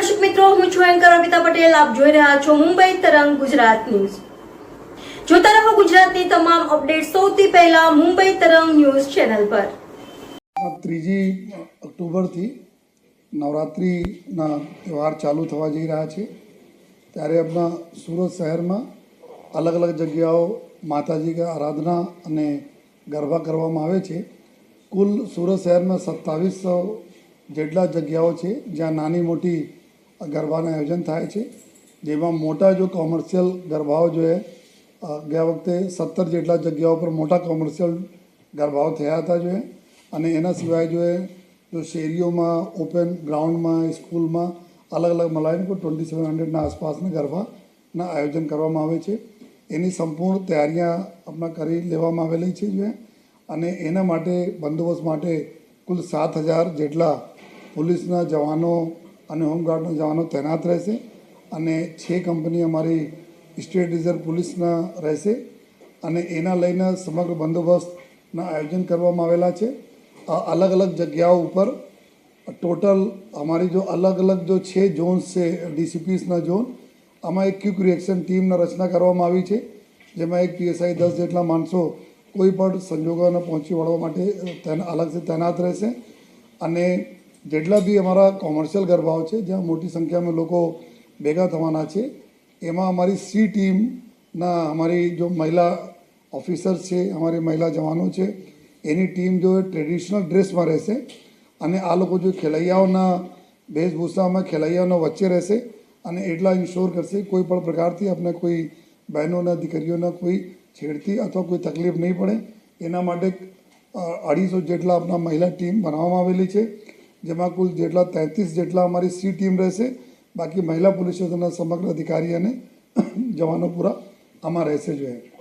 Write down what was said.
મિત્રો, હું છું એન્કર અમિતા પટેલ. આપ જોઈ રહ્યા છો મુંબઈ તરંગ ગુજરાત ન્યૂઝ. જોતા રહો ગુજરાતની તમામ અપડેટ સૌથી પહેલા મુંબઈ તરંગ ન્યૂઝ ચેનલ પર. ત્રીજી ઓક્ટોબરથી નવરાત્રિના તહેવાર ચાલુ થવા જઈ રહ્યા છે. ત્યારે આપણા સુરત શહેરમાં અલગ અલગ જગ્યાઓ માતાજી આરાધના અને ગરબા કરવામાં આવે છે. કુલ સુરત શહેરમાં સત્તાવીસો જેટલા જગ્યાઓ છે જ્યાં નાની મોટી ગરબાનું આયોજન થાય છે, જેમાં મોટા જો કોમર્શિયલ ગરબાઓ જોઈએ ગયા વખતે સત્તર જેટલા જગ્યાઓ પર મોટા કોમર્શિયલ ગરબાઓ થયા હતા જોઈએ. અને એના સિવાય જોઈએ, જો શેરીઓમાં ઓપન ગ્રાઉન્ડમાં સ્કૂલમાં અલગ અલગ મલાઈને કોઈ ટ્વેન્ટી સેવન હંડ્રેડના આસપાસના ગરબાના આયોજન કરવામાં આવે છે. એની સંપૂર્ણ તૈયારીਆਂ આપણા કરી લેવામાં આવેલી છે જોઈએ. અને એના માટે બંદોબસ્ત માટે કુલ સાત હજાર જેટલા પોલીસના જવાનો અને હોમગાર્ડના જવાનો તૈનાત રહેશે અને છે કંપની અમારી સ્ટેટ રિઝર્વ પોલીસના રહેશે અને એના લઈને સમગ્ર બંદોબસ્તના આયોજન કરવામાં આવેલા છે. અલગ અલગ જગ્યાઓ ઉપર ટોટલ અમારી જો અલગ અલગ જો છે ઝોન્સ છે, ડીસીપીસના ઝોન, આમાં એક ક્વિક રિએક્શન ટીમના રચના કરવામાં આવી છે, જેમાં એક પીએસઆઈ દસ જેટલા માણસો કોઈ પણ સંજોગોને પહોંચી વળવા માટે અલગથી તૈનાત રહેશે. અને જેટલા બી અમારા કોમર્શિયલ ગરબાઓ છે, જ્યાં મોટી સંખ્યામાં લોકો ભેગા થવાના છે, એમાં અમારી સી ટીમના અમારી જો મહિલા ઓફિસર્સ છે, અમારી મહિલા જવાનો છે, એની ટીમ જો ટ્રેડિશનલ ડ્રેસમાં રહેશે અને આ લોકો જો ખેલૈયાઓના વેશભૂષામાં, ખેલૈયાઓના વચ્ચે રહેશે અને એટલા ઇન્શ્યોર કરશે, કોઈ પણ પ્રકારથી આપણે કોઈ બહેનોના, દીકરીઓના કોઈ છેડતી અથવા કોઈ તકલીફ નહીં પડે. એના માટે અઢીસો જેટલા આપણા મહિલા ટીમ બનાવવામાં આવેલી છે. જેમાં કુલ જેટલા તેત્રીસ જેટલા અમારી સી ટીમ રહેશે, બાકી મહિલા પોલીસ સ્ટેશનના સમગ્ર અધિકારી અને જવાનો પૂરા આમાં રહેશે જોઈએ